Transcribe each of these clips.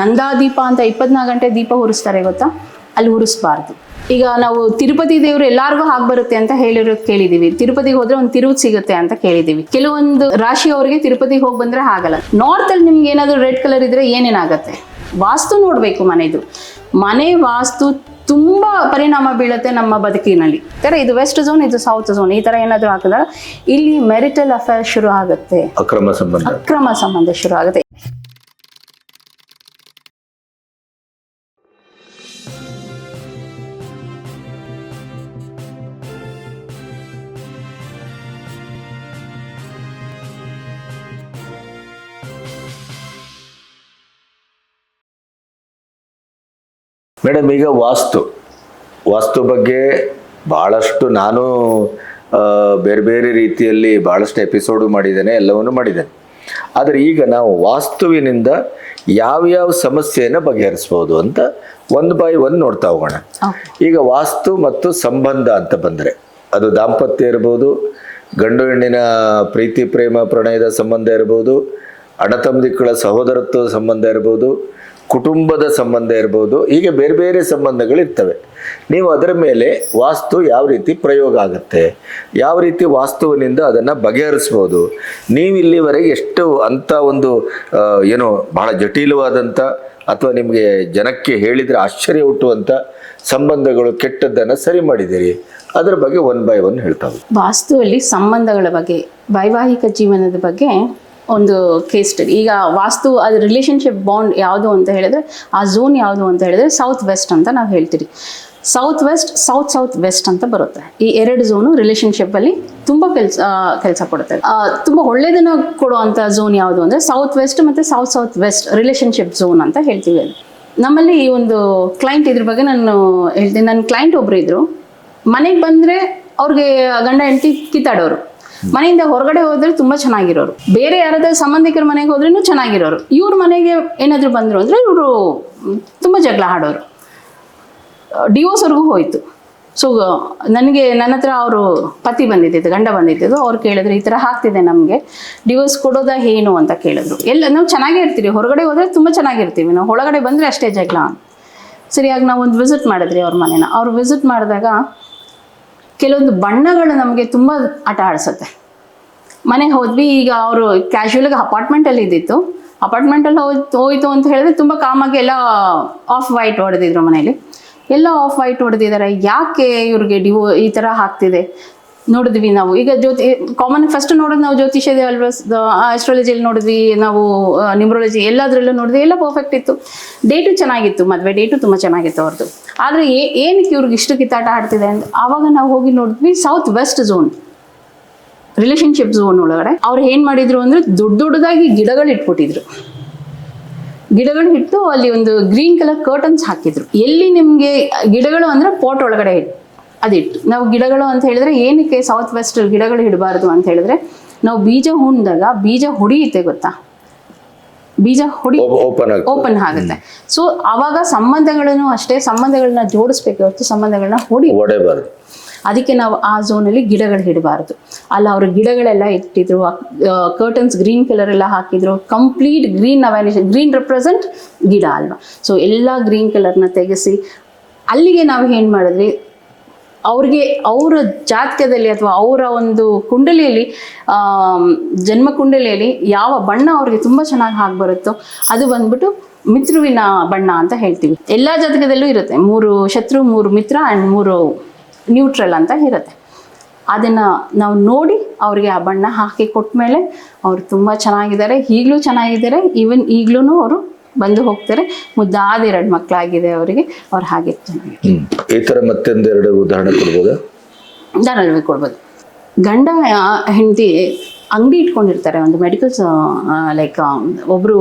ನಂದಾದೀಪ ಅಂತ ಇಪ್ಪತ್ನಾಲ್ಕು ಗಂಟೆ ದೀಪ ಉರಿಸ್ತಾರೆ ಗೊತ್ತಾ? ಅಲ್ಲಿ ಉರಿಸ್ಬಾರ್ದು ಈಗ ನಾವು ತಿರುಪತಿ ದೇವರು ಎಲ್ಲಾರ್ಗೂ ಹಾಗೆ ಬರುತ್ತೆ ಅಂತ ಹೇಳಿರೋ ಕೇಳಿದೀವಿ. ತಿರುಪತಿಗೆ ಹೋದ್ರೆ ಒಂದು ತಿರುವು ಸಿಗುತ್ತೆ ಅಂತ ಕೇಳಿದೀವಿ. ಕೆಲವೊಂದು ರಾಶಿಯವರಿಗೆ ತಿರುಪತಿಗೆ ಹೋಗಿ ಬಂದ್ರೆ ಆಗಲ್ಲ ನಾರ್ತ್ ಅಲ್ಲಿ ನಿಮ್ಗೆ ಏನಾದ್ರು ರೆಡ್ ಕಲರ್ ಇದ್ರೆ ಏನೇನಾಗತ್ತೆ? ವಾಸ್ತು ನೋಡ್ಬೇಕು ಮನೆದು. ಮನೆ ವಾಸ್ತು ತುಂಬಾ ಪರಿಣಾಮ ಬೀಳುತ್ತೆ ನಮ್ಮ ಬದುಕಿನಲ್ಲಿ. ತರ ಇದು ವೆಸ್ಟ್ ಝೋನ್ ಇದು ಸೌತ್ ಝೋನ್ ಈ ತರ ಏನಾದ್ರು ಹಾಕಿದಾಗ ಇಲ್ಲಿ ಮೆರಿಟಲ್ ಅಫೇರ್ ಶುರು ಆಗುತ್ತೆ. ಅಕ್ರಮ ಸಂಬಂಧ. ಅಕ್ರಮ ಸಂಬಂಧ ಶುರು ಆಗುತ್ತೆ. ಮೇಡಮ್ ಈಗ ವಾಸ್ತು. ವಾಸ್ತು ಬಗ್ಗೆ ಬಹಳಷ್ಟು ನಾನು ಬೇರೆ ಬೇರೆ ರೀತಿಯಲ್ಲಿ ಬಹಳಷ್ಟು ಎಪಿಸೋಡು ಮಾಡಿದ್ದೇನೆ ಎಲ್ಲವನ್ನು ಮಾಡಿದ್ದೇನೆ. ಆದರೆ ಈಗ ನಾವು ವಾಸ್ತುವಿನಿಂದ ಯಾವ್ಯಾವ ಸಮಸ್ಯೆಯನ್ನು ಬಗೆಹರಿಸ್ಬೋದು ಅಂತ ಒಂದು ಬೈ ಒಂದು ನೋಡ್ತಾ ಹೋಗೋಣ. ಈಗ ವಾಸ್ತು ಮತ್ತು ಸಂಬಂಧ ಅಂತ ಬಂದರೆ ಅದು ದಾಂಪತ್ಯ ಇರ್ಬೋದು ಗಂಡು ಹೆಣ್ಣಿನ ಪ್ರೀತಿ ಪ್ರೇಮ ಪ್ರಣಯದ ಸಂಬಂಧ ಇರ್ಬೋದು ಅಣ್ಣತಮ್ಮದಿಕ್ಕಳ ಸಹೋದರತ್ವದ ಸಂಬಂಧ ಇರ್ಬೋದು ಕುಟುಂಬದ ಸಂಬಂಧ ಇರ್ಬೋದು, ಹೀಗೆ ಬೇರೆ ಬೇರೆ ಸಂಬಂಧಗಳು ಇರ್ತವೆ ನೀವು ಅದರ ಮೇಲೆ ವಾಸ್ತು ಯಾವ ರೀತಿ ಪ್ರಯೋಗ ಆಗುತ್ತೆ, ಯಾವ ರೀತಿ ವಾಸ್ತುವಿನಿಂದ ಅದನ್ನು ಬಗೆಹರಿಸ್ಬೋದು ನೀವು ಇಲ್ಲಿವರೆಗೆ ಎಷ್ಟು ಅಂಥ ಒಂದು ಏನು ಬಹಳ ಜಟಿಲವಾದಂಥ ಅಥವಾ ನಿಮಗೆ ಜನಕ್ಕೆ ಹೇಳಿದರೆ ಆಶ್ಚರ್ಯ ಹುಟ್ಟುವಂಥ ಸಂಬಂಧಗಳು ಕೆಟ್ಟದ್ದನ್ನು ಸರಿ ಮಾಡಿದ್ದೀರಿ. ಅದರ ಬಗ್ಗೆ ಒನ್ ಬೈ ಒನ್ ಹೇಳ್ತಾವೆ ವಾಸ್ತುವಲ್ಲಿ ಸಂಬಂಧಗಳ ಬಗ್ಗೆ, ವೈವಾಹಿಕ ಜೀವನದ ಬಗ್ಗೆ ಒಂದು ಕೇಸ್ ಸ್ಟಡಿ ಈಗ ವಾಸ್ತು, ಅದು ರಿಲೇಶನ್ಶಿಪ್ ಬಾಂಡ್ ಯಾವುದು ಅಂತ ಹೇಳಿದ್ರೆ, ಆ ಝೋನ್ ಯಾವುದು ಅಂತ ಹೇಳಿದ್ರೆ ಸೌತ್ ವೆಸ್ಟ್ ಅಂತ ನಾವು ಹೇಳ್ತೀರಿ. South west south south west ಅಂತ ಬರುತ್ತೆ. ಈ ಎರಡು ಝೋನು ರಿಲೇಶನ್ಶಿಪ್ಪಲ್ಲಿ ತುಂಬ ಕೆಲಸ ಕೆಲಸ ಕೊಡುತ್ತೆ. ತುಂಬಾ ಒಳ್ಳೆಯದನ್ನು ಕೊಡುವಂಥ ಝೋನ್ ಯಾವುದು ಅಂದರೆ ಸೌತ್ ವೆಸ್ಟ್ ಮತ್ತು south south west relationship zone ಅಂತ ಹೇಳ್ತೀವಿ ಅದು. ನಮ್ಮಲ್ಲಿ ಈ ಒಂದು ಕ್ಲೈಂಟ್ ಇದ್ರ ಬಗ್ಗೆ ನಾನು ಹೇಳ್ತೀನಿ. ನನ್ನ ಕ್ಲೈಂಟ್ ಒಬ್ರು ಇದ್ರು. ಮನೆಗೆ ಬಂದ್ರೆ ಅವ್ರಿಗೆ ಗಂಡ ಹೆಂಡತಿ ಕಿತ್ತಾಡೋರು. ಮನೆಯಿಂದ ಹೊರಗಡೆ ಹೋದ್ರೆ ತುಂಬಾ ಚೆನ್ನಾಗಿರೋರು. ಬೇರೆ ಯಾರಾದ್ರೂ ಸಂಬಂಧಿಕರ ಮನೆಗೆ ಹೋದ್ರೂ ಚೆನ್ನಾಗಿರೋರು. ಇವ್ರ ಮನೆಗೆ ಏನಾದ್ರು ಬಂದ್ರು ಅಂದ್ರೆ ಇವರು ತುಂಬಾ ಜಗಳ ಆಡೋರು. ಡಿವೋರ್ಸ್ವರೆಗೂ ಹೋಯ್ತು. ಸೊ ನನಗೆ ನನ್ನ ಹತ್ರ ಅವರು ಪತಿ ಬಂದಿದ್ದು ಗಂಡ ಬಂದಿದ್ದು ಅವ್ರು ಕೇಳಿದ್ರು, ಈ ಥರ ಆಗ್ತಿದೆ ನಮಗೆ. ಡಿವೋರ್ಸ್ ಕೊಡೋದಾ ಏನು? ಅಂತ ಕೇಳಿದ್ರು. ಎಲ್ಲ ನಾವು ಚೆನ್ನಾಗೇ ಇರ್ತೀವಿ. ಹೊರಗಡೆ ಹೋದರೆ ತುಂಬ ಚೆನ್ನಾಗಿರ್ತೀವಿ. ನಾವು ಒಳಗಡೆ ಬಂದರೆ ಅಷ್ಟೇ ಜಗಳ. ಸರಿಯಾಗಿ ನಾವು ಒಂದು ವಿಸಿಟ್ ಮಾಡಿದ್ರಿ ಅವ್ರ ಮನೇನ. ಅವ್ರು ವಿಸಿಟ್ ಮಾಡಿದಾಗ ಕೆಲವೊಂದು ಬಣ್ಣಗಳು ನಮಗೆ ತುಂಬ ಆಟ ಆಡಿಸುತ್ತೆ. ಮನೆಗೆ ಹೋದ್ವಿ, ಈಗ ಅವರು ಕ್ಯಾಶುವಲಾಗಿ ಅಪಾರ್ಟ್ಮೆಂಟಲ್ಲಿ ಇದ್ದಿತ್ತು. ಅಪಾರ್ಟ್ಮೆಂಟಲ್ಲಿ ಹೋಯ್ತು ಹೋಯ್ತು ಅಂತ ಹೇಳಿದ್ರೆ ತುಂಬ ಕಾಮಾಗಿ ಎಲ್ಲ ಆಫ್ ವೈಟ್ ಹೊಡೆದಿದ್ರು ಮನೇಲಿ ಎಲ್ಲ ಆಫ್ ವೈಟ್ ಹೊಡೆದಿದ್ದಾರೆ ಯಾಕೆ ಇವ್ರಿಗೆ ಡಿವೋ ಈ ಥರ ಆಗ್ತಿದೆ? ನೋಡಿದ್ವಿ ನಾವು. ಈಗ ಜ್ಯೋತಿ ಕಾಮನ್ ಫಸ್ಟ್ ನೋಡೋದು ನಾವು ಜ್ಯೋತಿಷ್ಯದ ಅಲ್ವಾ? ಆಸ್ಟ್ರಾಲಜಿಯಲ್ಲಿ ನೋಡಿದ್ವಿ, ನಾವು ನ್ಯೂಮ್ರಾಲಜಿ ಎಲ್ಲದರಲ್ಲೂ ನೋಡಿದ್ವಿ, ಎಲ್ಲ ಪರ್ಫೆಕ್ಟ್ ಇತ್ತು. ಡೇಟು ಚೆನ್ನಾಗಿತ್ತು, ಮದುವೆ ಡೇಟು ತುಂಬ ಚೆನ್ನಾಗಿತ್ತು ಅವ್ರದ್ದು ಆದರೆ ಏನಕ್ಕೆ ಇವ್ರಿಗೆ ಇಷ್ಟು ಕಿತ್ತಾಟ ಆಡ್ತಿದೆ ಅಂತ? ಆವಾಗ ನಾವು ಹೋಗಿ ನೋಡಿದ್ವಿ south west zone relationship zone ಒಳಗಡೆ. ಅವ್ರು ಏನು ಮಾಡಿದ್ರು ಅಂದರೆ ದೊಡ್ಡ ದೊಡ್ಡದಾಗಿ ಗಿಡಗಳು ಇಟ್ಬಿಟ್ಟಿದ್ರು. ಗಿಡಗಳು ಇಟ್ಟು ಅಲ್ಲಿ ಒಂದು ಗ್ರೀನ್ ಕಲರ್ ಕರ್ಟನ್ಸ್ ಹಾಕಿದ್ರು. ಎಲ್ಲಿ ನಿಮಗೆ ಗಿಡಗಳು ಅಂದ್ರೆ ಪಾಟ್ ಒಳಗಡೆ ಇಟ್ ಅದಿಟ್ಟು ನಾವು ಗಿಡಗಳು ಅಂತ ಹೇಳಿದ್ರೆ ಏನಕ್ಕೆ ಸೌತ್ ವೆಸ್ಟ್ ಗಿಡಗಳು ಇಡಬಾರ್ದು ಅಂತ ಹೇಳಿದ್ರೆ ನಾವು ಬೀಜ ಹುಣ್ದಾಗ ಬೀಜ ಹೊಡಿಯುತ್ತೆ ಗೊತ್ತಾ? ಬೀಜ ಹೊಡಿ ಓಪನ್ ಆಗಿ ಓಪನ್ ಆಗುತ್ತೆ. ಸೊ ಅವಾಗ ಸಂಬಂಧಗಳನ್ನು ಅಷ್ಟೇ ಸಂಬಂಧಗಳನ್ನ ಜೋಡಿಸ್ಬೇಕು ಹೊರತು ಸಂಬಂಧಗಳನ್ನ ಹೊಡಿ ಅದಕ್ಕೆ ನಾವು ಆ ಝೋನಲ್ಲಿ ಗಿಡಗಳು ಇಡಬಾರ್ದು. ಅಲ್ಲ ಅವರು ಗಿಡಗಳೆಲ್ಲ ಇಟ್ಟಿದ್ರು ಕರ್ಟನ್ಸ್ ಗ್ರೀನ್ ಕಲರ್ ಎಲ್ಲ ಹಾಕಿದ್ರು ಕಂಪ್ಲೀಟ್ ಗ್ರೀನ್ ಅವೇನೇಷನ್ ಗ್ರೀನ್ ರೆಪ್ರೆಸೆಂಟ್ ಗಿಡ ಅಲ್ವಾ? ಸೊ ಎಲ್ಲ ಗ್ರೀನ್ ಕಲರ್ನ ತೆಗೆಸಿ ಅಲ್ಲಿಗೆ ನಾವು ಏನ್ ಮಾಡಿದ್ವಿ? ಅವ್ರಿಗೆ ಅವರ ಜಾತಕದಲ್ಲಿ ಅಥವಾ ಅವರ ಒಂದು ಕುಂಡಲಿಯಲ್ಲಿ ಜನ್ಮ ಕುಂಡಲಿಯಲ್ಲಿ ಯಾವ ಬಣ್ಣ ಅವ್ರಿಗೆ ತುಂಬ ಚೆನ್ನಾಗಿ ಬರುತ್ತೋ ಅದು ಬಂದ್ಬಿಟ್ಟು ಮಿತ್ರುವಿನ ಬಣ್ಣ ಅಂತ ಹೇಳ್ತೀವಿ. ಎಲ್ಲ ಜಾತಕದಲ್ಲೂ ಇರುತ್ತೆ. ಮೂರು ಶತ್ರು, ಮೂರು ಮಿತ್ರ ಆ್ಯಂಡ್ ಮೂರು ನ್ಯೂಟ್ರಲ್ ಅಂತ ಇರುತ್ತೆ. ಅದನ್ನು ನಾವು ನೋಡಿ ಅವ್ರಿಗೆ ಆ ಬಣ್ಣ ಹಾಕಿ ಕೊಟ್ಮೇಲೆ ಅವರು ತುಂಬ ಚೆನ್ನಾಗಿದ್ದಾರೆ. ಈಗಲೂ ಚೆನ್ನಾಗಿದ್ದಾರೆ. ಈವನ್ ಈಗಲೂ ಅವರು ಬಂದು ಹೋಗ್ತಾರೆ. ಮುದ್ದಾದ ಎರಡು ಮಕ್ಕಳಾಗಿದೆ ಅವರಿಗೆ. ಅವ್ರು ಹಾಗೆ ಈ ತರ ಮತ್ತೊಂದೆರಡು ಉದಾಹರಣೆ ಕೊಡ್ಬೋದಾ? ಉದಾಹರಣೆ ಕೊಡ್ಬೋದು. ಗಂಡ ಹೆಂಡತಿ ಅಂಗಡಿ ಇಟ್ಕೊಂಡಿರ್ತಾರೆ. ಒಂದು ಮೆಡಿಕಲ್ಸ್ ಲೈಕ್ ಒಬ್ಬರು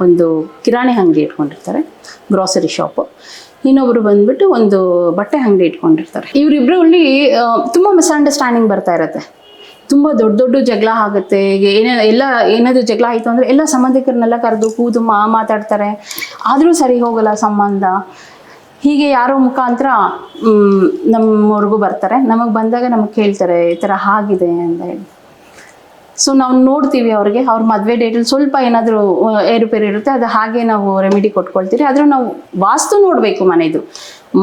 ಒಂದು ಕಿರಾಣಿ ಅಂಗಡಿ ಇಟ್ಕೊಂಡಿರ್ತಾರೆ. ಗ್ರಾಸರಿ ಶಾಪು ಇನ್ನೊಬ್ರು ಬಂದ್ಬಿಟ್ಟು ಒಂದು ಬಟ್ಟೆ ಅಂಗಡಿ ಇಟ್ಕೊಂಡಿರ್ತಾರೆ. ಇವರಿಬ್ರು ಅಲ್ಲಿ ಆ, ತುಂಬ ಮಿಸ್ಅಂಡರ್ಸ್ಟ್ಯಾಂಡಿಂಗ್ ಬರ್ತಾ ಇರುತ್ತೆ. ತುಂಬ ದೊಡ್ಡ ದೊಡ್ಡ ಜಗಳ ಆಗುತ್ತೆ. ಏನೇ, ಎಲ್ಲ ಏನಾದರೂ ಜಗಳ ಆಯಿತು ಅಂದರೆ ಎಲ್ಲ ಸಂಬಂಧಿಕರನ್ನೆಲ್ಲ ಕರೆದು ಕೂದು ಮಾ, ಮಾತಾಡ್ತಾರೆ. ಆದರೂ ಸರಿ ಹೋಗಲ್ಲ ಸಂಬಂಧ. ಹೀಗೆ ಯಾರೋ ಮುಖಾಂತರ ನಮ್ಮವ್ರಿಗೂ ಬರ್ತಾರೆ. ನಮಗೆ ಬಂದಾಗ ನಮಗೆ ಕೇಳ್ತಾರೆ, ಈ ಥರ ಆಗಿದೆ ಅಂತ ಹೇಳಿ. ಸೊ ನಾವು ನೋಡ್ತೀವಿ ಅವ್ರಿಗೆ. ಅವ್ರ ಮದುವೆ ಡೇಟಲ್ಲಿ ಸ್ವಲ್ಪ ಏನಾದರೂ ಏರುಪೇರು ಇರುತ್ತೆ. ಅದು ಹಾಗೆ ನಾವು ರೆಮಿಡಿ ಕೊಟ್ಕೊಳ್ತೀರಿ. ಆದರೂ ನಾವು ವಾಸ್ತು ನೋಡಬೇಕು ಮನೆದು.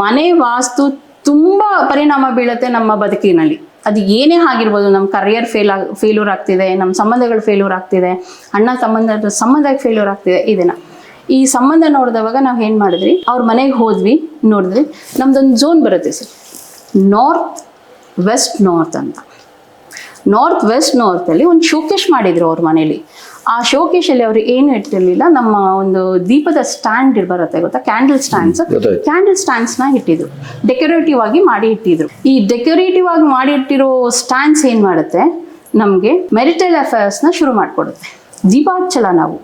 ಮನೆ ವಾಸ್ತು ತುಂಬ ಪರಿಣಾಮ ಬೀಳುತ್ತೆ ನಮ್ಮ ಬದುಕಿನಲ್ಲಿ. ಅದು ಏನೇ ಆಗಿರ್ಬೋದು ನಮ್ಮ ಕರಿಯರ್ ಫೇಲ್ ಆಗಿ ಫೇಲ್ಯೂರ್ ಆಗ್ತಿದೆ ನಮ್ಮ ಸಂಬಂಧಗಳು ಫೇಲ್ಯೂರ್ ಆಗ್ತಿದೆ, ಅಣ್ಣ ಸಂಬಂಧ ಸಂಬಂಧಕ್ಕೆ ಫೇಲ್ಯೂರ್ ಆಗ್ತಿದೆ ಇದನ್ನ ಈ ಸಂಬಂಧ ನೋಡಿದವಾಗ ನಾವು ಏನು ಮಾಡಿದ್ವಿ ಅವ್ರ ಮನೆಗೆ ಹೋದ್ವಿ ನೋಡಿದ್ವಿ ನಮ್ದೊಂದು ಝೋನ್ ಬರುತ್ತೆ ಸರ್. ನಾರ್ತ್ ವೆಸ್ಟ್ ನಾರ್ತ್ ಅಂತ. ನಾರ್ತ್ ವೆಸ್ಟ್ ನಾರ್ತಲ್ಲಿ ಒಂದು ಶೋಕೇಶ್ ಮಾಡಿದ್ರು ಅವ್ರ ಮನೇಲಿ. ಆ ಶೋಕೇಶಲ್ಲಿ ಅವರು ಏನು ಇಟ್ಟಿರಲಿಲ್ಲ ನಮ್ಮ ಒಂದು ದೀಪದ ಸ್ಟ್ಯಾಂಡ್ ಬರುತ್ತೆ ಗೊತ್ತಾ? ಕ್ಯಾಂಡಲ್ ಸ್ಟ್ಯಾಂಡ್ಸ್ ಕ್ಯಾಂಡಲ್ ಸ್ಟ್ಯಾಂಡ್ಸ್ನ ಇಟ್ಟಿದ್ರು. ಡೆಕೋರೇಟಿವ್ ಆಗಿ ಮಾಡಿ ಇಟ್ಟಿದ್ರು. ಈ ಡೆಕೋರೇಟಿವ್ ಆಗಿ ಮಾಡಿ ಇಟ್ಟಿರೋ ಸ್ಟ್ಯಾಂಡ್ಸ್ ಏನು ಮಾಡುತ್ತೆ? ನಮಗೆ ಮೆರಿಟಲ್ನ ಶುರು ಮಾಡಿಕೊಡುತ್ತೆ. ದೀಪ ಹಚ್ಚಲ ನಾವು.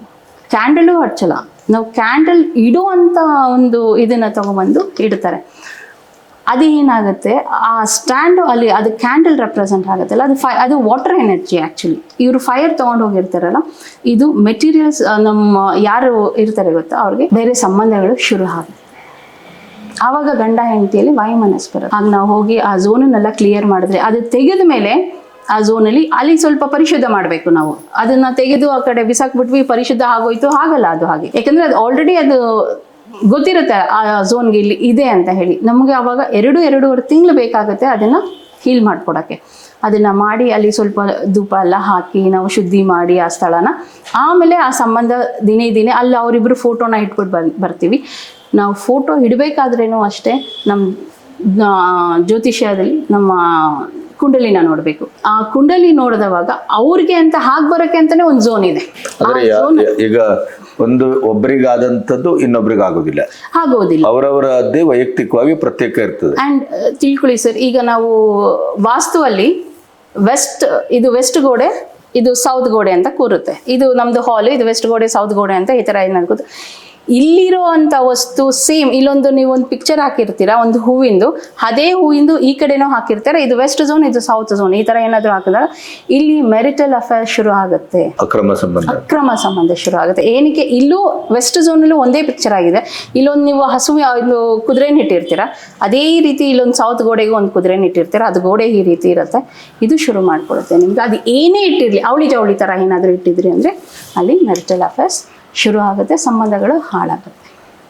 ಕ್ಯಾಂಡಲು ಹಚ್ಚಲ ನಾವು ಕ್ಯಾಂಡಲ್ ಇಡೋ ಅಂತ ಒಂದು ಇದನ್ನ ತಗೊಂಡ್ಬಂದು ಇಡ್ತಾರೆ. ಅದು ಏನಾಗುತ್ತೆ? ಆ ಸ್ಟ್ಯಾಂಡ್ ಅಲ್ಲಿ ಅದು ಕ್ಯಾಂಡಲ್ ರೆಪ್ರೆಸೆಂಟ್ ಆಗುತ್ತಲ್ಲ, ಅದು ಫೈ ಅದು ವಾಟರ್ ಎನರ್ಜಿ ಆ್ಯಕ್ಚುಲಿ ಇವರು ಫೈರ್ ತೊಗೊಂಡು ಹೋಗಿರ್ತಾರಲ್ಲ, ಇದು ಮೆಟೀರಿಯಲ್ಸ್ ನಮ್ಮ ಯಾರು ಇರ್ತಾರೆ ಗೊತ್ತಾ ಅವ್ರಿಗೆ? ಬೇರೆ ಸಂಬಂಧಗಳು ಶುರು ಆಗುತ್ತೆ. ಆವಾಗ ಗಂಡ ಹೆಂಡತಿಯಲ್ಲಿ ವಾಯುಮನಸ್ ಬರುತ್ತೆ. ಆಗ ನಾವು ಹೋಗಿ ಆ ಝೋನನ್ನೆಲ್ಲ ಕ್ಲಿಯರ್ ಮಾಡಿದ್ರೆ, ಅದು ತೆಗೆದ ಮೇಲೆ ಆ ಝೋನಲ್ಲಿ ಅಲ್ಲಿ ಸ್ವಲ್ಪ ಪರಿಶುದ್ಧ ಮಾಡಬೇಕು ನಾವು. ಅದನ್ನ ತೆಗೆದು ಆ ಕಡೆ ಬಿಸಾಕ್ಬಿಟ್ವಿ, ಪರಿಶುದ್ಧ ಆಗೋಯ್ತು, ಆಗಲ್ಲ ಅದು ಹಾಗೆ. ಯಾಕಂದ್ರೆ ಅದು ಆಲ್ರೆಡಿ ಅದು ಗೊತ್ತಿರುತ್ತೆ, ಆ ಝೋನ್ಗೆ ಇಲ್ಲಿ ಇದೆ ಅಂತ ಹೇಳಿ. ನಮಗೆ ಅವಾಗ ಎರಡು, ಎರಡೂವರೆ ತಿಂಗಳು ಬೇಕಾಗುತ್ತೆ ಅದನ್ನು ಹೀಲ್ ಮಾಡ್ಕೊಡಕ್ಕೆ. ಅದನ್ನು ಮಾಡಿ ಅಲ್ಲಿ ಸ್ವಲ್ಪ ಧೂಪ ಎಲ್ಲ ಹಾಕಿ ನಾವು ಶುದ್ಧಿ ಮಾಡಿ ಆ ಸ್ಥಳನ. ಆಮೇಲೆ ಆ ಸಂಬಂಧ ದಿನೇ ದಿನೇ ಅಲ್ಲಿ ಅವರಿಬ್ಬರು ಫೋಟೋನ ಇಟ್ಬಿಟ್ಟು ಬರ್, ಬರ್ತೀವಿ. ನಾವು ಫೋಟೋ ಇಡಬೇಕಾದ್ರೇನು ಅಷ್ಟೇ ನಮ್ಮ ಜ್ಯೋತಿಷ್ಯದಲ್ಲಿ ನಮ್ಮ ಕುಂಡಲಿನ ನೋಡಬೇಕು. ಆ ಕುಂಡಲಿ ನೋಡಿದವಾಗ ಅವ್ರಿಗೆ ಅಂತ ಹಾಗೆ ಬರೋಕೆ ಅಂತಾನೆ ಒಂದು ಝೋನ್ ಇದೆ. ಈಗ ಒಂದು ಒಬ್ಬರಿಗಾದಂಥದ್ದು ಇನ್ನೊಬ್ರಿಗೆ ಆಗೋದಿಲ್ಲ ಅವರವರದ್ದೇ ವೈಯಕ್ತಿಕವಾಗಿ ಪ್ರತ್ಯೇಕ ಇರ್ತದೆ. ಅಂಡ್ ತಿಳ್ಕೊಳ್ಳಿ ಸರ್ ಈಗ ನಾವು ವಾಸ್ತುವಲ್ಲಿ ವೆಸ್ಟ್ ಇದು ವೆಸ್ಟ್ ಗೋಡೆ ಇದು ಸೌತ್ ಗೋಡೆ ಅಂತ ಕೂರುತ್ತೆ. ಇದು ನಮ್ದು ಹಾಲ್ ಇದು ವೆಸ್ಟ್ ಗೋಡೆ ಸೌತ್ ಗೋಡೆ ಅಂತ ಈ ಥರ ಏನಾಗುತ್ತೆ ಇಲ್ಲಿರೋ ಅಂಥ ವಸ್ತು ಸೇಮ್ ಇಲ್ಲೊಂದು ನೀವು ಒಂದು ಪಿಕ್ಚರ್ ಹಾಕಿರ್ತೀರಾ ಒಂದು ಹೂವಿಂದು ಅದೇ ಹೂವಿಂದು ಈ ಕಡೆನೂ ಹಾಕಿರ್ತಾರೆ ಇದು ವೆಸ್ಟ್ ಝೋನ್ ಇದು ಸೌತ್ ಝೋನ್ ಈ ತರ ಏನಾದ್ರು ಹಾಕಿದಾಗ ಇಲ್ಲಿ ಮೆರಿಟಲ್ ಅಫೇರ್ ಶುರು ಆಗುತ್ತೆ. ಅಕ್ರಮ ಸಂಬಂಧ. ಅಕ್ರಮ ಸಂಬಂಧ ಶುರು ಆಗುತ್ತೆ. ಏನಕ್ಕೆ? ಇಲ್ಲೂ ವೆಸ್ಟ್ ಝೋನಲ್ಲೂ ಒಂದೇ ಪಿಕ್ಚರ್ ಆಗಿದೆ. ಇಲ್ಲೊಂದು ನೀವು ಹಸು ಒಂದು ಕುದುರೆನ ಇಟ್ಟಿರ್ತೀರಾ ಅದೇ ರೀತಿ ಇಲ್ಲೊಂದು ಸೌತ್ ಗೋಡೆಗೂ ಒಂದು ಕುದುರೆನ ಇಟ್ಟಿರ್ತೀರಾ ಅದು ಗೋಡೆ ಈ ರೀತಿ ಇರುತ್ತೆ. ಇದು ಶುರು ಮಾಡ್ಕೊಡುತ್ತೆ ನಿಮ್ಗೆ. ಅದು ಏನೇ ಇಟ್ಟಿರಲಿ ಅವಳಿ ಜವಳಿ ತರ ಏನಾದರೂ ಇಟ್ಟಿದ್ರಿ ಅಂದ್ರೆ ಅಲ್ಲಿ ಮೆರಿಟಲ್ ಅಫೇರ್ಸ್ ಶುರು ಆಗುತ್ತೆ ಸಂಬಂಧಗಳು ಹಾಳಾಗುತ್ತೆ.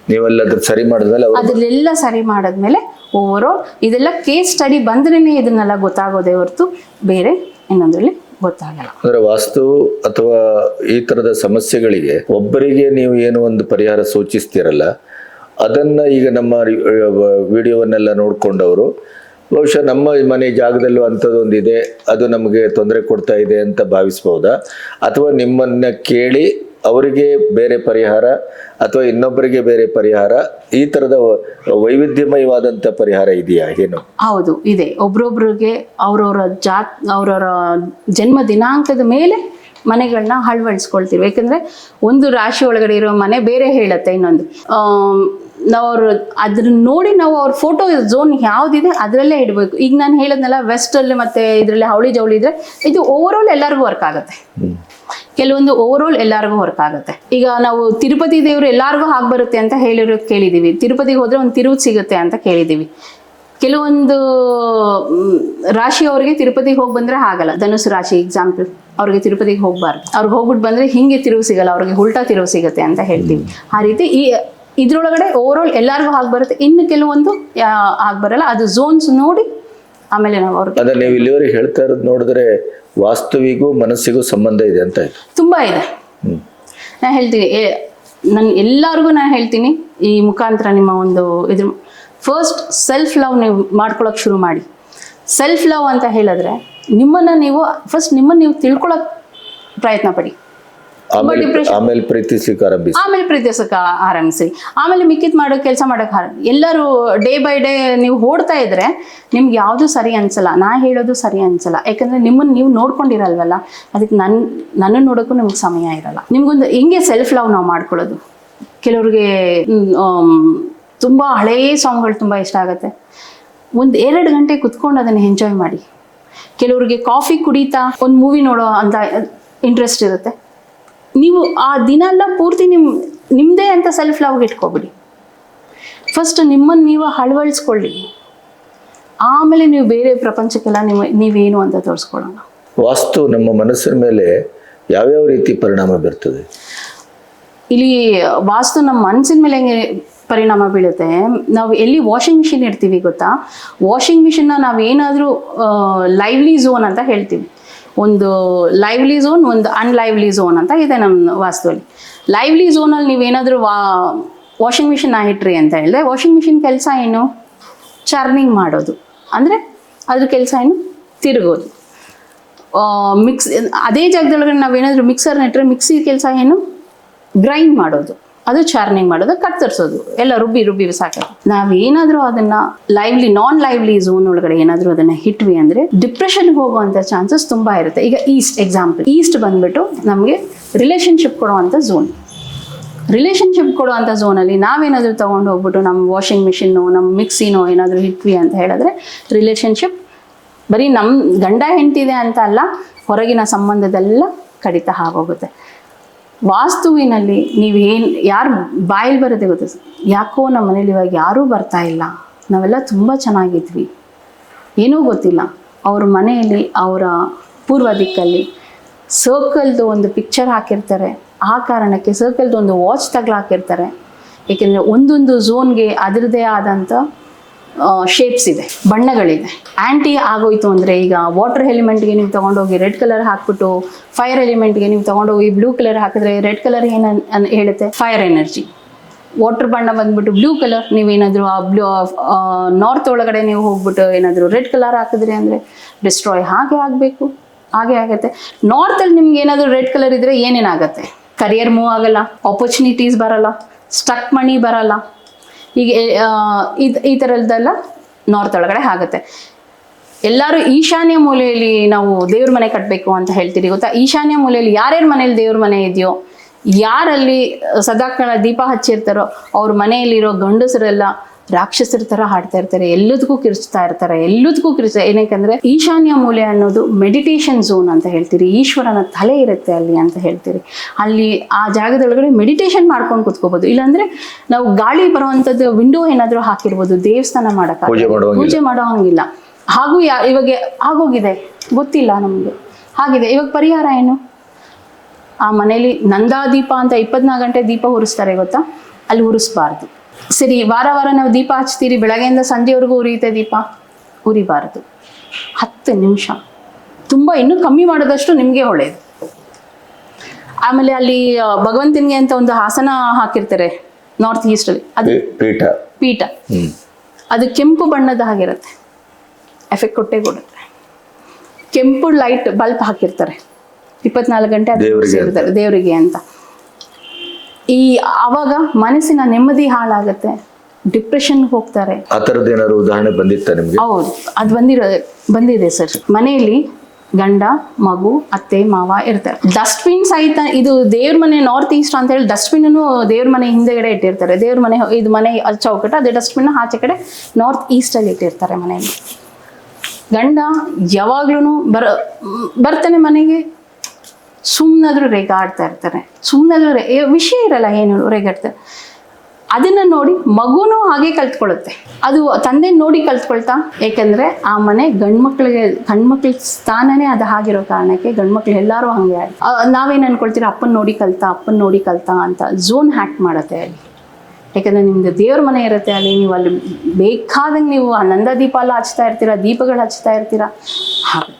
ನೀವೆಲ್ಲ ಸರಿ ಮಾಡಿದ್ಮೇಲೆ ಅದನ್ನೆಲ್ಲ ಸರಿ ಮಾಡಿದ್ಮೇಲೆ ಓವರ್ ಇದೆಲ್ಲ ಕೇಸ್ ಸ್ಟಡಿ ಬಂದ್ರೇ ಇದನ್ನೆಲ್ಲ ಗೊತ್ತಾಗೋದೇ ಹೊರತು ಬೇರೆ ಇನ್ನೊಂದರಲ್ಲಿ ಗೊತ್ತಾಗಲ್ಲ. ಅಂದ್ರೆ ವಾಸ್ತು ಅಥವಾ ಈ ತರದ ಸಮಸ್ಯೆಗಳಿಗೆ ಒಬ್ಬರಿಗೆ ನೀವು ಏನು ಒಂದು ಪರಿಹಾರ ಸೂಚಿಸ್ತೀರಲ್ಲ ಅದನ್ನ ಈಗ ನಮ್ಮ ವಿಡಿಯೋವನ್ನೆಲ್ಲ ನೋಡ್ಕೊಂಡವರು ಬಹುಶಃ ನಮ್ಮ ಮನೆ ಜಾಗದಲ್ಲೂ ಅಂಥದ್ದೊಂದು ಇದೆ ಅದು ನಮಗೆ ತೊಂದರೆ ಕೊಡ್ತಾ ಇದೆ ಅಂತ ಭಾವಿಸ್ಬೋದಾ? ಅಥವಾ ನಿಮ್ಮನ್ನ ಕೇಳಿ ಅವರಿಗೆ ಬೇರೆ ಪರಿಹಾರ ಅಥವಾ ಇನ್ನೊಬ್ಬರಿಗೆ ಬೇರೆ ಪರಿಹಾರ ಈ ತರದ ವೈವಿಧ್ಯಮಯವಾದಂತ ಪರಿಹಾರ ಇದೆಯಾ? ಏನು? ಹೌದು ಇದೆ. ಒಬ್ರೊಬ್ರಿಗೆ ಅವ್ರವ್ರ ಜಾತ್ ಅವರವರ ಜನ್ಮ ದಿನಾಂಕದ ಮೇಲೆ ಮನೆಗಳನ್ನ ಅಳವಡಿಸ್ಕೊಳ್ತೀವಿ ಯಾಕಂದ್ರೆ ಒಂದು ರಾಶಿ ಒಳಗಡೆ ಇರೋ ಮನೆ ಬೇರೆ ಹೇಳುತ್ತೆ ಇನ್ನೊಂದು. ನಾವು ಅವ್ರು ಅದನ್ನ ನೋಡಿ ನಾವು ಅವ್ರ ಫೋಟೋ ಝೋನ್ ಯಾವ್ದಿದೆ ಅದರಲ್ಲೇ ಇಡಬೇಕು. ಈಗ ನಾನು ಹೇಳದ್ನಲ್ಲ ವೆಸ್ಟಲ್ಲಿ ಮತ್ತೆ ಇದರಲ್ಲಿ ಹವಳಿ ಜವಳಿ ಇದ್ರೆ ಇದು ಓವರ್ ಆಲ್ ಎಲ್ಲರಿಗೂ ವರ್ಕ್ ಆಗುತ್ತೆ. ಕೆಲವೊಂದು ಓವರ್ ಆಲ್ ಎಲ್ಲರಿಗೂ ವರ್ಕ್ ಆಗುತ್ತೆ ಈಗ ನಾವು ತಿರುಪತಿ ದೇವರು ಎಲ್ಲರಿಗೂ ಹಾಗೆ ಬರುತ್ತೆ ಅಂತ ಹೇಳಿರೋದು ಕೇಳಿದೀವಿ. ತಿರುಪತಿಗೆ ಹೋದ್ರೆ ಒಂದು ತಿರುವು ಸಿಗುತ್ತೆ ಅಂತ ಕೇಳಿದೀವಿ. ಕೆಲವೊಂದು ರಾಶಿ ರಾಶಿಯವರಿಗೆ ತಿರುಪತಿಗೆ ಹೋಗಿ ಬಂದ್ರೆ ಆಗಲ್ಲ ಧನುಸು ರಾಶಿ ಎಕ್ಸಾಂಪಲ್ ಅವ್ರಿಗೆ ತಿರುಪತಿಗೆ ಹೋಗ್ಬಾರ್ದು. ಅವ್ರಿಗೆ ಹೋಗ್ಬಿಟ್ಟು ಬಂದ್ರೆ ಹಿಂಗೆ ತಿರುವು ಸಿಗಲ್ಲ, ಅವ್ರಿಗೆ ಉಲ್ಟಾ ತಿರುವು ಸಿಗುತ್ತೆ ಅಂತ ಹೇಳ್ತೀವಿ. ಆ ರೀತಿ ಈ ಇದ್ರೊಳಗಡೆ ಓವರ್ ಆಲ್ ಎಲ್ಲರಿಗೂ ಹಾಗೆ ಬರುತ್ತೆ. ಇನ್ನು ಕೆಲವೊಂದು ಆಗಿ ಬರಲ್ಲ. ಅದು ಝೋನ್ಸ್ ನೋಡಿ ಆಮೇಲೆ ನಾವು ಅವ್ರಿಗೆ ಹೇಳ್ತಾ ಇರೋದು ನೋಡಿದ್ರೆ ವಾಸ್ತುವಿಗೂ ಮನಸ್ಸಿಗೂ ಸಂಬಂಧ ಇದೆ ಅಂತ ತುಂಬಾ ತುಂಬ ಇದೆ. ನಾ ನಾನು ಹೇಳ್ತೀನಿ ನನ್ ಎಲ್ಲರಿಗೂ ನಾ ಹೇಳ್ತೀನಿ ಈ ಮುಖಾಂತರ ನಿಮ್ಮ ಒಂದು ಇದ್ರ ಫಸ್ಟ್ ಸೆಲ್ಫ್ ಲವ್ ನೀವು ಮಾಡ್ಕೊಳಕ್ ಶುರು ಮಾಡಿ. ಸೆಲ್ಫ್ ಲವ್ ಅಂತ ಹೇಳಿದ್ರೆ ನಿಮ್ಮನ್ನ ನೀವು ಫಸ್ಟ್ ನಿಮ್ಮನ್ನ ನೀವು ತಿಳ್ಕೊಳಕ್ ಪ್ರಯತ್ನ ಪಡಿ. ಆಮೇಲೆ ಆಮೇಲೆ ಪ್ರೀತಿಸ್ಲಿಕ್ಕೆ ಆರಂಭಿಸಿ ಆಮೇಲೆ ಪ್ರೀತಿಸಕ್ಕೆ ಆರಂಭಿಸಿ. ಆಮೇಲೆ ಮಿಕ್ಕಿದ್ ಮಾಡೋ ಕೆಲಸ ಮಾಡೋಕೆ ಎಲ್ಲರೂ ಡೇ ಬೈ ಡೇ ನೀವು ಓಡ್ತಾ ಇದ್ರೆ ನಿಮ್ಗೆ ಯಾವುದು ಸರಿ ಅನ್ಸಲ್ಲ. ನಾ ಹೇಳೋದು ಸರಿ ಅನ್ಸಲ್ಲ. ಯಾಕಂದ್ರೆ ನಿಮ್ಮನ್ನ ನೀವು ನೋಡ್ಕೊಂಡಿರಲ್ವಲ್ಲ ಅದಕ್ಕೆ ನನ್ನ ನನ್ನನ್ನು ನೋಡೋಕ್ಕೂ ನಿಮ್ಗೆ ಸಮಯ ಇರಲ್ಲ. ನಿಮ್ಗೊಂದು ಹಿಂಗೆ ಸೆಲ್ಫ್ ಲವ್ ನಾವು ಮಾಡ್ಕೊಳ್ಳೋದು. ಕೆಲವ್ರಿಗೆ ತುಂಬ ಹಳೇ ಸಾಂಗ್ಗಳು ತುಂಬ ಇಷ್ಟ ಆಗುತ್ತೆ. ಒಂದು ಎರಡು ಗಂಟೆ ಕುತ್ಕೊಂಡು ಅದನ್ನು ಎಂಜಾಯ್ ಮಾಡಿ. ಕೆಲವ್ರಿಗೆ ಕಾಫಿ ಕುಡಿತಾ ಒಂದು ಮೂವಿ ನೋಡೋ ಅಂತ ಇಂಟ್ರೆಸ್ಟ್ ಇರುತ್ತೆ. ನೀವು ಆ ದಿನ ಎಲ್ಲ ಪೂರ್ತಿ ನಿಮ್ ನಿಮ್ಮದೇ ಅಂತ ಸೆಲ್ಫ್ ಲವ್ ಇಟ್ಕೊಬಿಡಿ. ಫಸ್ಟ್ ನಿಮ್ಮನ್ನು ನೀವು ಅಳವಡಿಸ್ಕೊಳ್ಳಿ ಆಮೇಲೆ ನೀವು ಬೇರೆ ಪ್ರಪಂಚಕ್ಕೆಲ್ಲ ನೀವು ನೀವೇನು ಅಂತ ತೋರಿಸ್ಕೊಳ್ಳೋಣ. ವಾಸ್ತು ನಮ್ಮ ಮನಸ್ಸಿನ ಮೇಲೆ ಯಾವ್ಯಾವ ರೀತಿ ಪರಿಣಾಮ ಬೀರ್ತದೆ? ಇಲ್ಲಿ ವಾಸ್ತು ನಮ್ಮ ಮನಸ್ಸಿನ ಮೇಲೆ ಹೆಂಗೆ ಪರಿಣಾಮ ಬೀಳುತ್ತೆ? ನಾವು ಎಲ್ಲಿ ವಾಷಿಂಗ್ ಮಿಷಿನ್ ಇಡ್ತೀವಿ ಗೊತ್ತಾ? ವಾಷಿಂಗ್ ಮಿಷಿನ್ನ ನಾವೇನಾದರೂ ಲೈವ್ಲಿ ಝೋನ್ ಅಂತ ಹೇಳ್ತೀವಿ. ಒಂದು ಲೈವ್ಲಿ ಝೋನ್ ಒಂದು ಅನ್ಲೈವ್ಲಿ ಝೋನ್ ಅಂತ ಇದೆ ನಮ್ಮ ವಾಸ್ತುವಲ್ಲಿ. ಲೈವ್ಲಿ ಝೋನಲ್ಲಿ ನೀವೇನಾದರೂ ವಾ ವಾಷಿಂಗ್ ಮಿಷಿನ್ ಇಟ್ರಿ ಅಂತ ಹೇಳಿದ್ರೆ ವಾಷಿಂಗ್ ಮಿಷಿನ್ ಕೆಲಸ ಏನು? ಚರ್ನಿಂಗ್ ಮಾಡೋದು. ಅಂದರೆ ಅದ್ರ ಕೆಲಸ ಏನು? ತಿರುಗೋದು. ಮಿಕ್ಸ್ ಅದೇ ಜಾಗದೊಳಗಡೆ ನಾವೇನಾದರೂ ಮಿಕ್ಸರ್ನ ಇಟ್ಟರೆ ಮಿಕ್ಸಿ ಕೆಲಸ ಏನು? ಗ್ರೈಂಡ್ ಮಾಡೋದು. ಅದು ಚಾರ್ನಿಂಗ್ ಮಾಡೋದು ಕತ್ತರಿಸೋದು ಎಲ್ಲ ರುಬ್ಬಿ ರುಬ್ಬಿ ಸಾಕೋದು. ನಾವೇನಾದರೂ ಅದನ್ನ ಲೈವ್ಲಿ ನಾನ್ ಲೈವ್ಲಿ ಝೋನ್ ಒಳಗಡೆ ಏನಾದರೂ ಅದನ್ನ ಹಿಟ್ವಿ ಅಂದ್ರೆ ಡಿಪ್ರೆಷನ್ ಹೋಗುವಂಥ ಚಾನ್ಸಸ್ ತುಂಬಾ ಇರುತ್ತೆ. ಈಗ ಈಸ್ಟ್ ಎಕ್ಸಾಂಪಲ್ ಈಸ್ಟ್ ಬಂದ್ಬಿಟ್ಟು ನಮಗೆ ರಿಲೇಶನ್ಶಿಪ್ ಕೊಡುವಂಥ ಝೋನ್ ರಿಲೇಶನ್ಶಿಪ್ ಕೊಡುವಂಥ ಝೋನಲ್ಲಿ ನಾವೇನಾದರೂ ತೊಗೊಂಡು ಹೋಗ್ಬಿಟ್ಟು ನಮ್ಮ ವಾಷಿಂಗ್ ಮಿಷಿನ್ನು ನಮ್ಮ ಮಿಕ್ಸಿನೋ ಏನಾದರೂ ಹಿಟ್ವಿ ಅಂತ ಹೇಳಿದ್ರೆ ರಿಲೇಶನ್ಶಿಪ್ ಬರೀ ನಮ್ಮ ಗಂಡ ಹೆಂಡ್ತಿದೆ ಅಂತ ಅಲ್ಲ, ಹೊರಗಿನ ಸಂಬಂಧದೆಲ್ಲ ಕಡಿತ ಆಗೋಗುತ್ತೆ. ವಾಸ್ತುವಿನಲ್ಲಿ ನೀವು ಏನು ಯಾರು ಬಾಯಲ್ಲಿ ಬರುತ್ತೆ ಗೊತ್ತಾ ಯಾಕೋ ನಮ್ಮ ಮನೇಲಿ ಇವಾಗ ಯಾರೂ ಬರ್ತಾ ಇಲ್ಲ. ನಾವೆಲ್ಲ ತುಂಬ ಚೆನ್ನಾಗಿದ್ವಿ. ಏನೂ ಗೊತ್ತಿಲ್ಲ. ಅವ್ರ ಮನೆಯಲ್ಲಿ, ಅವರ ಪೂರ್ವ ದಿಕ್ಕಲ್ಲಿ ಸರ್ಕಲ್ದು ಒಂದು ಪಿಕ್ಚರ್ ಹಾಕಿರ್ತಾರೆ. ಆ ಕಾರಣಕ್ಕೆ ಸರ್ಕಲ್ದು ಒಂದು ವಾಚ್ ತಗ್ಲು ಹಾಕಿರ್ತಾರೆ ಏಕೆಂದರೆ ಒಂದೊಂದು ಝೋನ್ಗೆ ಅದರದೇ ಆದಂಥ ಶೇಪ್ಸ್ ಇದೆ ಬಣ್ಣಗಳಿದೆ ಆ್ಯಂಟಿ ಆಗೋಯ್ತು ಅಂದರೆ ಈಗ ವಾಟರ್ ಎಲಿಮೆಂಟ್ಗೆ ನೀವು ತೊಗೊಂಡೋಗಿ ರೆಡ್ ಕಲರ್ ಹಾಕ್ಬಿಟ್ಟು ಫೈರ್ ಎಲಿಮೆಂಟ್ಗೆ ನೀವು ತೊಗೊಂಡೋಗಿ ಬ್ಲೂ ಕಲರ್ ಹಾಕಿದ್ರೆ ರೆಡ್ ಕಲರ್ ಏನು ಹೇಳುತ್ತೆ? ಫೈರ್ ಎನರ್ಜಿ ವಾಟರ್ ಬಣ್ಣ ಬಂದ್ಬಿಟ್ಟು ಬ್ಲೂ ಕಲರ್ ನೀವೇನಾದರೂ ಆ ಬ್ಲೂ ನಾರ್ತ್ ಒಳಗಡೆ ನೀವು ಹೋಗ್ಬಿಟ್ಟು ಏನಾದರೂ ರೆಡ್ ಕಲರ್ ಹಾಕಿದ್ರೆ ಅಂದರೆ ಡಿಸ್ಟ್ರಾಯ್ ಹಾಗೆ ಆಗಬೇಕು, ಹಾಗೆ ಆಗುತ್ತೆ. ನಾರ್ತಲ್ಲಿ ನಿಮ್ಗೆ ಏನಾದರೂ ರೆಡ್ ಕಲರ್ ಇದ್ದರೆ ಏನೇನಾಗುತ್ತೆ? ಕರಿಯರ್ ಮೂವ್ ಆಗಲ್ಲ ಆಪರ್ಚುನಿಟೀಸ್ ಬರಲ್ಲ ಸ್ಟಕ್ ಮಣಿ ಬರಲ್ಲ ಈಗ ಈ ಥರದ್ದೆಲ್ಲ ನಾರ್ತ್ ಒಳಗಡೆ ಆಗುತ್ತೆ. ಎಲ್ಲರೂ ಈಶಾನ್ಯ ಮೂಲೆಯಲ್ಲಿ ನಾವು ದೇವ್ರ ಮನೆ ಕಟ್ಟಬೇಕು ಅಂತ ಹೇಳ್ತೀರಿ, ಗೊತ್ತಾ? ಈಶಾನ್ಯ ಮೂಲೆಯಲ್ಲಿ ಯಾರ್ಯಾರ ಮನೇಲಿ ದೇವ್ರ ಮನೆ ಇದೆಯೋ, ಯಾರಲ್ಲಿ ಸದಾಕಾಲ ದೀಪ ಹಚ್ಚಿರ್ತಾರೋ, ಅವ್ರ ಮನೆಯಲ್ಲಿರೋ ಗಂಡಸರೆಲ್ಲ ರಾಕ್ಷಸರ ತರ ಹಾಡ್ತಾ ಇರ್ತಾರೆ ಎಲ್ಲದಕ್ಕೂ ಕಿರಿಸ್ತಾ ಇರ್ತಾರೆ ಎಲ್ಲದಕ್ಕೂ ಕಿರಿಸ್ತಾ ಏನಕ್ಕಂದ್ರೆ ಈಶಾನ್ಯ ಮೂಲೆ ಅನ್ನೋದು ಮೆಡಿಟೇಷನ್ ಝೋನ್ ಅಂತ ಹೇಳ್ತೀರಿ ಈಶ್ವರನ ತಲೆ ಇರುತ್ತೆ ಅಲ್ಲಿ ಅಂತ ಹೇಳ್ತೀರಿ. ಅಲ್ಲಿ ಆ ಜಾಗದೊಳಗಡೆ ಮೆಡಿಟೇಷನ್ ಮಾಡ್ಕೊಂಡು ಕುತ್ಕೋಬಹುದು ಇಲ್ಲಾಂದ್ರೆ ನಾವು ಗಾಳಿ ಬರುವಂತದ್ದು ವಿಂಡೋ ಏನಾದರೂ ಹಾಕಿರ್ಬೋದು ದೇವಸ್ಥಾನ ಮಾಡಕ್ಕ ಪೂಜೆ ಮಾಡೋ ಹಂಗಿಲ್ಲ. ಹಾಗೂ ಯಾ ಇವಾಗ ಆಗೋಗಿದೆ ಗೊತ್ತಿಲ್ಲ ನಮ್ಗೆ. ಹಾಗಿದೆ ಇವಾಗ ಪರಿಹಾರ ಏನು? ಆ ಮನೇಲಿ ನಂದಾದೀಪ ಅಂತ ಇಪ್ಪತ್ನಾಲ್ಕು ಗಂಟೆ ದೀಪ ಉರಿಸ್ತಾರೆ ಗೊತ್ತಾ? ಅಲ್ಲಿ ಉರಿಸ್ಬಾರ್ದು ಸರಿ ವಾರ ವಾರ ನಾವು ದೀಪ ಹಚ್ತೀರಿ ಬೆಳಗ್ಗೆಯಿಂದ ಸಂಜೆವರೆಗೂ ಉರಿಯುತ್ತೆ ದೀಪ. ಉರಿಬಾರದು. ಹತ್ತು ನಿಮಿಷ. ತುಂಬ ಇನ್ನೂ ಕಮ್ಮಿ ಮಾಡೋದಷ್ಟು ನಿಮಗೆ ಒಳ್ಳೆಯದು ಆಮೇಲೆ ಅಲ್ಲಿ ಭಗವಂತನಿಗೆ ಅಂತ ಒಂದು ಹಾಸನ ಹಾಕಿರ್ತಾರೆ ನಾರ್ತ್ ಈಸ್ಟಲ್ಲಿ. ಅದು ಪೀಠ. ಪೀಠ. ಅದು ಕೆಂಪು ಬಣ್ಣದ ಹಾಗಿರುತ್ತೆ. ಎಫೆಕ್ಟ್ ಕೊಟ್ಟೆ ಕೊಡುತ್ತೆ. ಕೆಂಪು ಲೈಟ್ ಬಲ್ಬ್ ಹಾಕಿರ್ತಾರೆ. ಇಪ್ಪತ್ನಾಲ್ಕು ಗಂಟೆ ಅದು ದೇವರಿಗೆ ಅಂತ. ಈ ಅವಾಗ ಮನಸ್ಸಿನ ನೆಮ್ಮದಿ ಹಾಳಾಗುತ್ತೆ. ಡಿಪ್ರೆಷನ್ ಹೋಗ್ತಾರೆ. ಆ ಥರದ್ದು ಏನಾದ್ರು ಉದಾಹರಣೆ ಬಂದಿತ್ತ ನಿಮಗೆ? ಹೌದು ಅದು ಬಂದಿರೋ ಬಂದಿದೆ ಸರ್. ಮನೆಯಲ್ಲಿ ಗಂಡ ಮಗು ಅತ್ತೆ ಮಾವ ಇರ್ತಾರೆ. ಡಸ್ಟ್ಬಿನ್ ಸಹಿತ ಇದು ದೇವ್ರ ಮನೆ ನಾರ್ತ್ ಈಸ್ಟ್ ಅಂತ ಹೇಳಿ ಡಸ್ಟ್ಬಿನ್ ದೇವ್ರ ಮನೆ ಹಿಂದೆಗಡೆ ಇಟ್ಟಿರ್ತಾರೆ. ದೇವ್ರ ಮನೆ ಇದು ಮನೆ ಚೌಕಟ್ಟು ಅದೇ ಡಸ್ಟ್ಬಿನ್ ಆಚೆ ಕಡೆ ನಾರ್ತ್ ಈಸ್ಟ್ ಅಲ್ಲಿ ಇಟ್ಟಿರ್ತಾರೆ ಮನೆಯಲ್ಲಿ. ಗಂಡ ಯಾವಾಗ್ಲೂ ಬರ ಬರ್ತಾನೆ ಮನೆಗೆ. ಸುಮ್ಮನಾದ್ರೂ ರೇಗಾಡ್ತಾ ಇರ್ತಾರೆ. ಸುಮ್ಮನಾದ್ರೂ ವಿಷಯ ಇರಲ್ಲ ಏನು ರೇಗಾಡ್ತಾರೆ ಅದನ್ನ ನೋಡಿ ಮಗುನೂ ಹಾಗೆ ಕಲ್ತ್ಕೊಳ್ಳುತ್ತೆ. ಅದು ತಂದೆ ನೋಡಿ ಕಲ್ತ್ಕೊಳ್ತಾ, ಏಕೆಂದರೆ ಆ ಮನೆ ಗಂಡ್ಮಕ್ಳಿಗೆ ಗಂಡ್ಮಕ್ಳ ಸ್ಥಾನನೇ ಅದು ಹಾಗಿರೋ ಕಾರಣಕ್ಕೆ ಗಂಡ್ಮಕ್ಳು ಎಲ್ಲರೂ ಹಾಗೆ ನಾವೇನ್ ಅನ್ಕೊಳ್ತೀರ, ಅಪ್ಪನ್ ನೋಡಿ ಕಲ್ತಾ, ಅಪ್ಪನ ನೋಡಿ ಕಲ್ತಾ ಅಂತ ಝೋನ್ ಹ್ಯಾಕ್ ಮಾಡುತ್ತೆ ಅಲ್ಲಿ. ಯಾಕಂದರೆ ನಿಮ್ದು ದೇವ್ರ ಮನೆ ಇರುತ್ತೆ ಅಲ್ಲಿ, ನೀವು ಅಲ್ಲಿ ಬೇಕಾದಂಗೆ ನೀವು ಆ ನಂದ ದೀಪ ಎಲ್ಲ ಹಚ್ತಾ ಇರ್ತೀರಾ, ದೀಪಗಳು ಹಚ್ತಾ ಇರ್ತೀರಾ. ಹಾಗೆ.